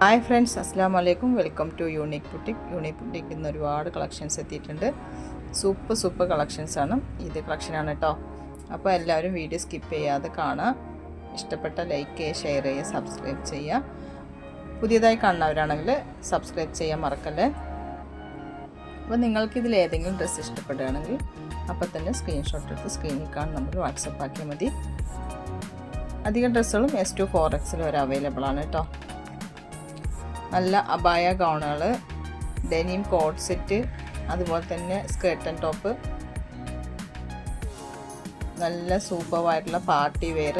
Hi friends അസ്സാം വലൈക്കും welcome to unique boutique unique boutique ഇന്ന് ഒരുപാട് കളക്ഷൻസ് എത്തിയിട്ടുണ്ട്. സൂപ്പർ സൂപ്പർ കളക്ഷൻസ് ആണ്. ഇത് കളക്ഷനാണ് കേട്ടോ അപ്പോൾ എല്ലാവരും വീഡിയോ സ്കിപ്പ് ചെയ്യാതെ കാണുക. ഇഷ്ടപ്പെട്ട ലൈക്ക് ചെയ്യുക ഷെയർ ചെയ്യുക സബ്സ്ക്രൈബ് ചെയ്യുക. പുതിയതായി കാണുന്നവരാണെങ്കിൽ സബ്സ്ക്രൈബ് ചെയ്യാൻ മറക്കല്ലേ. അപ്പോൾ നിങ്ങൾക്ക് ഇതിൽ ഏതെങ്കിലും ഡ്രസ്സ് ഇഷ്ടപ്പെടുകയാണെങ്കിൽ അപ്പോൾ തന്നെ സ്ക്രീൻഷോട്ട് എടുത്ത് സ്ക്രീനിൽ കാണുന്ന നമ്പർ വാട്സപ്പ് ആക്കിയാൽ മതി. അധികം ഡ്രസ്സുകളും എസ് ടു ഫോർ എക്സിൽ വരെ അവൈലബിൾ ആണ് കേട്ടോ നല്ല അബായ ഗൗണുകൾ ഡെനിം കോട്ട് സെറ്റ് അതുപോലെ തന്നെ സ്കേർട്ട് ആൻഡ് ടോപ്പ്. നല്ല സൂപ്പറായിട്ടുള്ള പാർട്ടി വെയർ.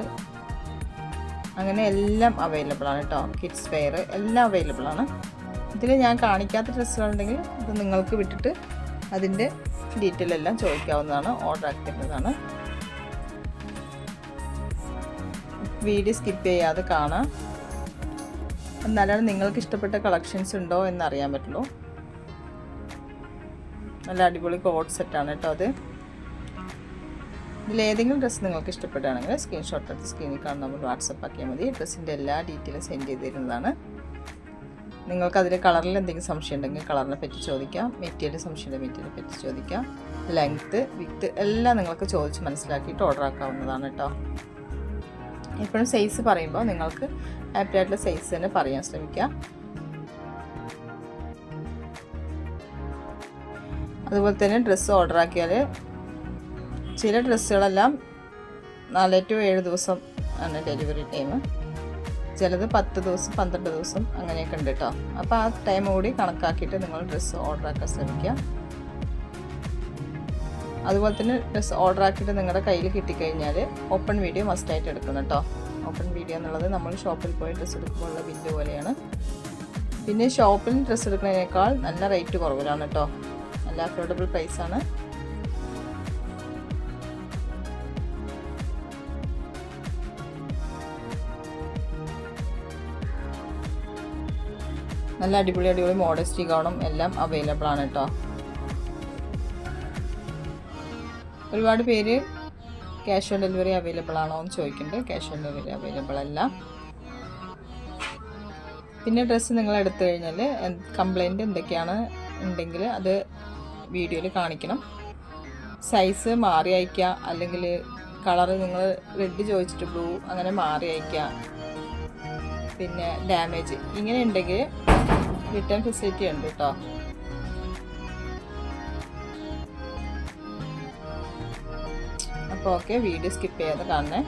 അങ്ങനെ എല്ലാം അവൈലബിൾ ആണ് കേട്ടോ. കിഡ്സ് വെയർ എല്ലാം അവൈലബിൾ ആണ്. ഇതിൽ ഞാൻ കാണിക്കാത്ത ഡ്രസ്സുകളുണ്ടെങ്കിൽ ഇത് നിങ്ങൾക്ക് വിട്ടിട്ട് അതിന്റെ ഡീറ്റെയിൽ എല്ലാം ചോദിക്കാവുന്നതാണ് ഓർഡർ ആക്കിയിട്ടുള്ളതാണ് വീഡിയോ സ്കിപ്പ് ചെയ്യാതെ കാണാം. എന്നാലാണ് നിങ്ങൾക്ക് ഇഷ്ടപ്പെട്ട കളക്ഷൻസ് ഉണ്ടോ എന്ന് അറിയാൻ പറ്റുള്ളൂ. നല്ല അടിപൊളി കോഡ് സെറ്റാണ് കേട്ടോ അത്. ഇതിലേതെങ്കിലും ഡ്രസ്സ് നിങ്ങൾക്ക് ഇഷ്ടപ്പെട്ടാണെങ്കിൽ സ്ക്രീൻഷോട്ട് എടുത്ത് സ്ക്രീനിൽ കാണുന്ന നമ്മൾ വാട്സപ്പ് ആക്കിയാൽ മതി. ഡ്രസ്സിന്റെ എല്ലാ ഡീറ്റെയിലും സെൻഡ് ചെയ്ത് തരുന്നതാണ്. നിങ്ങൾക്ക് അതിൽ കളറിൽ എന്തെങ്കിലും സംശയം ഉണ്ടെങ്കിൽ കളറിനെ പറ്റി ചോദിക്കാം. മെറ്റീരിയൽ സംശയം ഉണ്ടെങ്കിൽ മെറ്റീരിയൽ പറ്റി ചോദിക്കാം. ലെങ്ത്ത് വിത്ത് എല്ലാം നിങ്ങൾക്ക് ചോദിച്ച് മനസ്സിലാക്കിയിട്ട് ഓർഡർ ആക്കാവുന്നതാണ് കേട്ടോ. എപ്പോഴും സൈസ് പറയുമ്പോൾ നിങ്ങൾക്ക് ആപ്റ്റ് ആയിട്ടുള്ള സൈസ് തന്നെ പറയാൻ ശ്രമിക്കുക. അതുപോലെ തന്നെ ഡ്രസ്സ് ഓർഡർ ആക്കിയാൽ ചില ഡ്രസ്സുകളെല്ലാം നാല് ടു ഏഴ് ദിവസം ആണ് ഡെലിവറി ടൈം ചിലത് പത്ത് ദിവസം പന്ത്രണ്ട് ദിവസം അങ്ങനെയൊക്കെ ഉണ്ട് കേട്ടോ അപ്പോൾ ആ ടൈം കൂടി കണക്കാക്കിയിട്ട് നിങ്ങൾ ഡ്രസ്സ് ഓർഡർ ആക്കാൻ ശ്രമിക്കുക. അതുപോലെ തന്നെ ഡ്രസ്സ് ഓർഡർ ആക്കിയിട്ട് നിങ്ങളുടെ കയ്യിൽ കിട്ടിക്കഴിഞ്ഞാൽ ഓപ്പൺ വീഡിയോ മസ്റ്റായിട്ട് എടുക്കണം കേട്ടോ ഓപ്പൺ വീഡിയോ എന്നുള്ളത് നമ്മൾ ഷോപ്പിൽ പോയി ഡ്രസ്സ് എടുക്കുമ്പോഴുള്ള ബില്ല് പോലെയാണ്. പിന്നെ ഷോപ്പിൽ ഡ്രസ്സ് എടുക്കുന്നതിനേക്കാൾ നല്ല റേറ്റ് കുറവിലാണ് കേട്ടോ നല്ല അഫോർഡബിൾ ആണ്. നല്ല അടിപൊളി അടിപൊളി മോഡസ്റ്റി ഗൗണും എല്ലാം അവൈലബിൾ ആണ് കേട്ടോ ഒരുപാട് പേര് ക്യാഷ് ഓൺ ഡെലിവറി അവൈലബിൾ ആണോ എന്ന് ചോദിക്കുന്നുണ്ട്. ക്യാഷ് ഓൺ ഡെലിവറി അവൈലബിൾ അല്ല. പിന്നെ ഡ്രസ്സ് നിങ്ങൾ എടുത്തു കഴിഞ്ഞാൽ കംപ്ലൈന്റ് എന്തൊക്കെയാണ് ഉണ്ടെങ്കിൽ അത് വീഡിയോയിൽ കാണിക്കണം. സൈസ് മാറി അയക്കുക അല്ലെങ്കിൽ കളറ് നിങ്ങൾ റെഡ് ചോദിച്ചിട്ട് ബ്ലൂ അങ്ങനെ മാറി അയക്കുക പിന്നെ ഡാമേജ് ഇങ്ങനെ ഉണ്ടെങ്കിൽ റിട്ടേൺ ഫെസിലിറ്റി ഉണ്ട് കേട്ടോ. അപ്പോൾ ഓക്കെ വീഡിയോ സ്കിപ്പ് ചെയ്യാതെ കാണണേ.